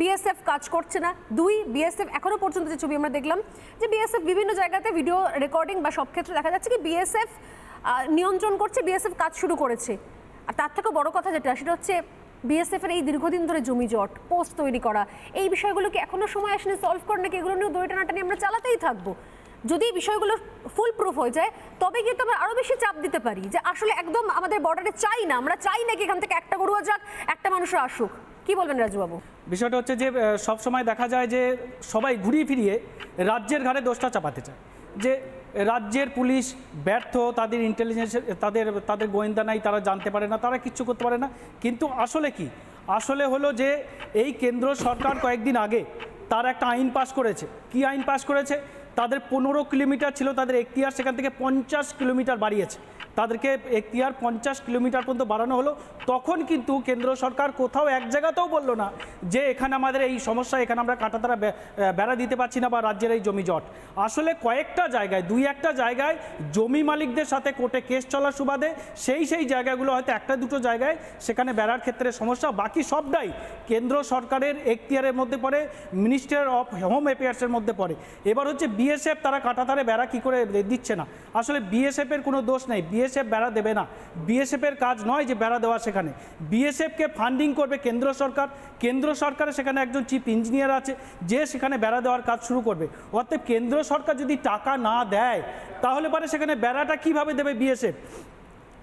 BSF কাজ করছে না। দুই বিএসএফ এখনও পর্যন্ত যে ছবি আমরা দেখলাম, যে বিএসএফ বিভিন্ন জায়গাতে ভিডিও রেকর্ডিং বা সব ক্ষেত্রে দেখা যাচ্ছে কি বিএসএফ নিয়ন্ত্রণ করছে বিএসএফ কাজ শুরু করেছে। আর তার থেকেও বড় কথা যেটা, সেটা হচ্ছে বিএসএফ এর এই দীর্ঘদিন ধরে জমি জট, পোস্ট তৈরি করা। এই বিষয়গুলো কি এখনও সময় আসেনি সলভ করে নাকি এগুলো নিয়ে দড়ি টানাটানি আমরা চালাতেই থাকব? যদি এই বিষয়গুলো ফুল প্রুফ হয়ে যায়, তবে কিন্তু আমরা আরও বেশি চাপ দিতে পারি যে আসলে একদম আমাদের বর্ডারে চাই না, আমরা চাই না কি এখান থেকে একটা গরুয়া যাক, একটা মানুষও আসুক। কি বলবেন রাজুবাবু? বিষয়টা হচ্ছে যে সব সময় দেখা যায় যে, সবাই ঘুরিয়ে ফিরিয়ে রাজ্যের ঘাড়ে দোষটা চাপাতে চায়। যে, রাজ্যের পুলিশ ব্যর্থ, তাদের ইন্টেলিজেন্স তাদের তাদের গোয়েন্দা নাই, তারা জানতে পারে না, তারা কিচ্ছু করতে পারে না। কিন্তু আসলে কি? আসলে হলো যে, এই কেন্দ্র সরকার কয়েকদিন আগে তার একটা আইন পাশ করেছে। কি আইন পাশ করেছে? তাদের পনেরো কিলোমিটার ছিল, তাদের এখতিয়ার সেখান থেকে পঞ্চাশ কিলোমিটার বাড়িয়েছে। তাদেরকে এখতিয়ার পঞ্চাশ কিলোমিটার পর্যন্ত বাড়ানো হলো। তখন কিন্তু কেন্দ্র সরকার কোথাও এক জায়গাতেও বলল না যে এখানে আমাদের এই সমস্যা, এখানে আমরা কাটাতারা বেড়া দিতে পারছি না বা রাজ্যের এই জমি জট। আসলে কয়েকটা জায়গায়, দুই একটা জায়গায় জমি মালিকদের সাথে কোর্টে কেস চলার সুবাদে সেই সেই জায়গাগুলো হয়তো একটা দুটো জায়গায় সেখানে বেড়ার ক্ষেত্রে সমস্যা। বাকি সবটাই কেন্দ্র সরকারের এখতিয়ারের মধ্যে পড়ে মিনিস্টার অফ হোম অ্যাফেয়ার্সের মধ্যে পড়ে। এবার হচ্ছে বিএসএফ তারা কাটাতারে বেড়া কী করে দিচ্ছে না? আসলে বিএসএফের কোনো দোষ নেই। বিএসএফ বেড়া দেবে না। বিএসএফের কাজ নয় যে বেড়া দেওয়া সেখানে। বিএসএফকে ফান্ডিং করবে কেন্দ্র সরকার। কেন্দ্র সরকারের সেখানে একজন চিফ ইঞ্জিনিয়ার আছে, যে সেখানে বেড়া দেওয়ার কাজ শুরু করবে। অর্থাৎ কেন্দ্র সরকার যদি টাকা না দেয়, তাহলে পরে সেখানে বেড়াটা কীভাবে দেবে বিএসএফ?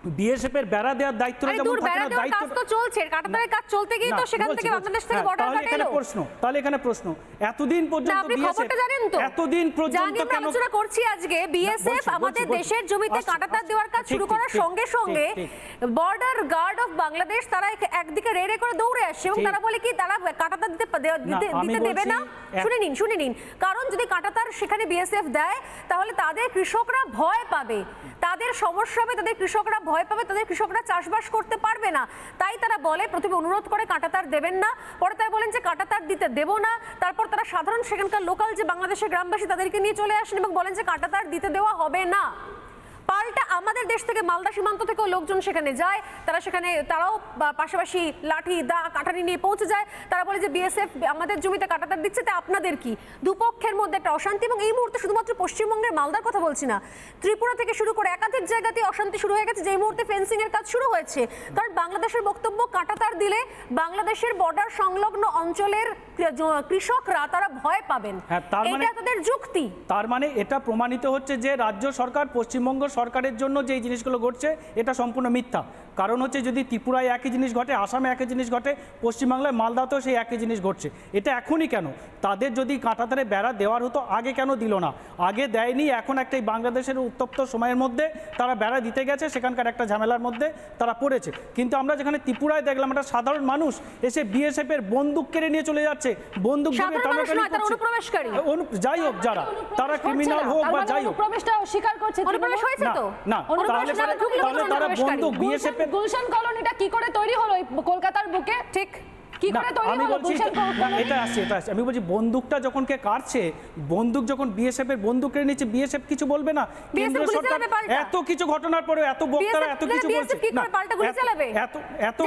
বিএসএফ এর বেড়া দেওয়ার দায়িত্বটা আরে যেমন থাকে না দায়িত্ব তো চলছে কাটাতারের কাজ চলতে গিয়ে তো সেখান থেকে বাংলাদেশ থেকে বর্ডার কাট এলো। প্রশ্ন তাহলে এখানে প্রশ্ন। এতদিন পর্যন্ত খবরটা জানেন তো? এতদিন পর্যন্ত কেন আলোচনা করছি আজকে। বিএসএফ আমাদের দেশের জমিতে আসছি, কাঁটাতার আসছি। দেওয়ার কাজ শুরু করার সঙ্গে সঙ্গে বর্ডার গার্ড অফ বাংলাদেশ তারা এক- একদিকে রেড়ে করে দৌড়ে আসছে এবং তারা বলে কি তারা কাঁটাতার দিতে দিতে দেবে না? শুনে নিন শুনে নিন। কারণ যদি কাঁটাতার সেখানে বিএসএফ দেয় তাহলে তাদের কৃষকরা ভয় পাবে। তাদের সমস্যা হবে তাদের কৃষকরা ভয় পাবে, তাদের কৃষকরা চাষবাস করতে পারবে না। তাই তারা বলে, প্রথমে অনুরোধ করে কাঁটাতার দেবেন না, পরে তারা বলেন যে কাঁটাতার দিতে দেব না। তারপর তারা সাধারণ সেখানকার লোকাল যে বাংলাদেশের গ্রামবাসী, তাদেরকে নিয়ে চলে আসেন এবং বলেন যে কাঁটাতার দিতে দেওয়া হবে না। পাল্টা আমাদের দেশ থেকে মালদা সীমান্ত থেকেও লোকজন সেখানে যায়। তারা সেখানে তারাও বা- পাশাপাশি লাঠি দা কাটারি নিয়ে পৌঁছে যায়। তারা বলে যে বিএসএফ আমাদের জমিতে কাটাতার দিচ্ছে তা আপনাদের কি? দুপক্ষের মধ্যে একটা অশান্তি এবং এই মুহূর্তে শুধুমাত্র পশ্চিমবঙ্গের মালদার কথা বলছি না। ত্রিপুরা থেকে শুরু করে একাধিক জায়গাতে অশান্তি শুরু হয়ে গেছে যেই মুহূর্তে ফেন্সিং এর কাজ শুরু হয়েছে। কারণ বাংলাদেশের বক্তব্য কাটাতার দিলে বাংলাদেশের বর্ডার সংলগ্ন অঞ্চলের কৃষকরা তারা ভয় পাবেন। হ্যাঁ, তার মানে- এটা তাদের যুক্তি। তার মানে এটা প্রমাণিত হচ্ছে যে রাজ্য সরকার পশ্চিমবঙ্গ সরকারের জন্য যে এই জিনিসগুলো ঘটছে এটা সম্পূর্ণ মিথ্যা। কারণ হচ্ছে যদি ত্রিপুরায় একই জিনিস ঘটে আসামে একই জিনিস ঘটে পশ্চিমবাংলায় মালদাতেও সেই একই জিনিস ঘটছে। এটা এখনই কেন? তাদের যদি কাঁটাতারে বেড়া দেওয়ার হতো আগে কেন দিল না? আগে দেয়নি এখন একটা এই বাংলাদেশের উত্তপ্ত সময়ের মধ্যে তারা বেড়া দিতে গেছে সেখানকার একটা ঝামেলার মধ্যে তারা পড়েছে। কিন্তু আমরা যেখানে ত্রিপুরায় দেখলাম একটা সাধারণ মানুষ এসে বিএসএফ এর বন্দুক কেড়ে নিয়ে চলে যাচ্ছে। বন্দুক ধরে টানাটানি করছে। যাই হোক যারা তারা ক্রিমিনাল হোক বা যাই হোক। স্বীকার করছে অনুপ্রবেশ হয়েছে না তো। না তাহলে তারা বন্ধু বন্দুক বিএসএফ এর গুলশান কলোনিটা কি করে তৈরি হলো কলকাতার বুকে? ঠিক। কি করে তৈরি আমি হলো কলোনি এটা আসছে এটা আসছে আমি বলছি বন্দুকটা যখন কে কাটছে বন্দুক যখন বিএসএফ এর বন্দুক কেড়ে নিচ্ছে বিএসএফ কিছু বলবে না? কেন্দ্র সরকার এত কিছু ঘটনার পরে এত বক্তারা এত কিছু বলছে। না, এত-।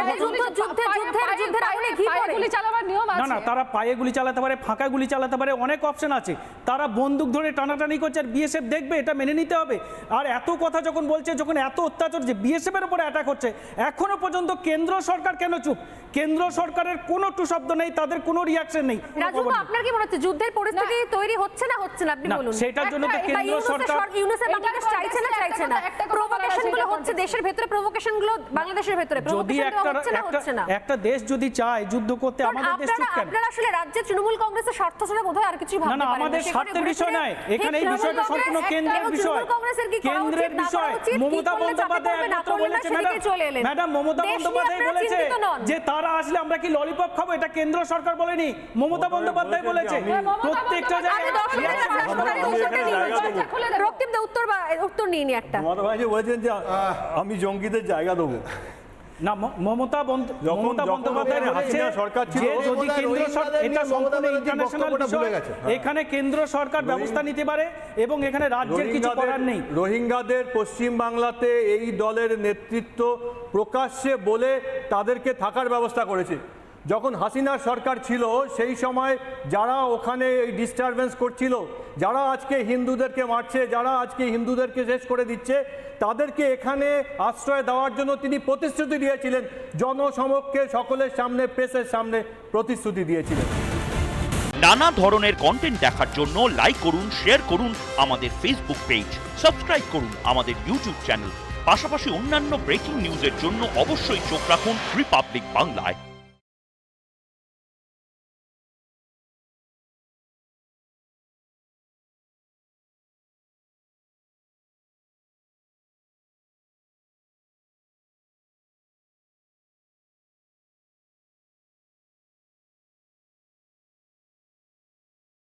গুলি চালাবার নিয়ম না না তারা পায়ে গুলি চালাতে পারে ফাঁকা গুলি চালাতে পারে অনেক অপশন আছে। তারা বন্দুক ধরে টানাটানি করছে আর বিএসএফ দেখবে এটা মেনে নিতে হবে। আর এত কথা যখন বলছে যখন এত অত্যাচার যে বিএসএফ এর উপরে অ্যাটাক হচ্ছে এখনও পর্যন্ত কেন্দ্র সরকার কেন চুপ? কেন্দ্র সরকারের কোনো টু শব্দ নেই তাদের কোনো রিয়াকশন নেই রাজু আপনার কি মনে হচ্ছে যুদ্ধের পরিস্থিতি তৈরি হচ্ছে না হচ্ছে না আপনি বলুন? সেটার জন্য তো কেন্দ্র সরকার- সর- বাংলাদেশ চাইছে না চাইছে না। প্রভোকেশনগুলো হচ্ছে দেশের ভেতরে প্রভোকেশনগুলো বাংলাদেশের ভেতরে যদি প্রভোকেশন একটা হচ্ছে না একটা হচ্ছে না। একটা দেশ যদি চায় যুদ্ধ করতে আমাদের দেশ চুপ কেন? আপনারা আসলে রাজ্যে তৃণমূল কংগ্রেসের স্বার্থ ছাড়া বোধহয় আর কিছু না ভাবতে না। আমাদের স্বার্থের বিষয় নয় এখানে এই বিষয়টা সম্পূর্ণ কেন্দ্রের বিষয়। তৃণমূল কংগ্রেসের কি করা কেন্দ্রের বিষয়। মমতা বন্দ্যোপাধ্যায় একমাত্র বলেছে ম্যাডাম। ম্যাডাম মমতা বন্দ্যোপাধ্যায় বলেছে যে তারা আসলে আমরা কি ললিপপ খাব এটা কেন্দ্র সরকার বলেনি মমতা বন্দ্যোপাধ্যায় বলেছে। প্রত্যেকটা আমি জায়গায় উত্তর বা উত্তর নিয়ে একটা। মমতা বলেছেন যে আমি জঙ্গিদের জায়গা দেবো। না মমতা মমতা বন্দ্যোপাধ্যায় বলেছে হাসিনা সরকার ছিল, যে যদি কেন্দ্র সরকার এটা সম্পূর্ণ ইন্টারন্যাশনাল বিষয়। হ্যাঁ। এখানে কেন্দ্র সরকার ব্যবস্থা নিতে পারে এবং এখানে রাজ্যের কিছু করার নেই। রোহিঙ্গাদের পশ্চিম বাংলাতে এই দলের নেতৃত্ব প্রকাশ্যে বলে তাদেরকে থাকার ব্যবস্থা করেছে। যখন হাসিনার সরকার ছিল, সেই সময় যারা ওখানে এই ডিস্টারবেন্স করছিল, যারা আজকে হিন্দুদেরকে মারছে, যারা আজকে হিন্দুদেরকে শেষ করে দিচ্ছে, তাদেরকে এখানে আশ্রয় দেওয়ার জন্য তিনি প্রতিশ্রুতি দিয়েছিলেন, জনসমক্ষে সকলের সামনে প্রেসের সামনে প্রতিশ্রুতি দিয়েছিলেন। নানা ধরনের কন্টেন্ট দেখার জন্য লাইক করুন শেয়ার করুন আমাদের ফেসবুক পেজ সাবস্ক্রাইব করুন আমাদের ইউটিউব চ্যানেল পাশাপাশি অন্যান্য ব্রেকিং নিউজের জন্য অবশ্যই চোখ রাখুন রিপাবলিক বাংলায়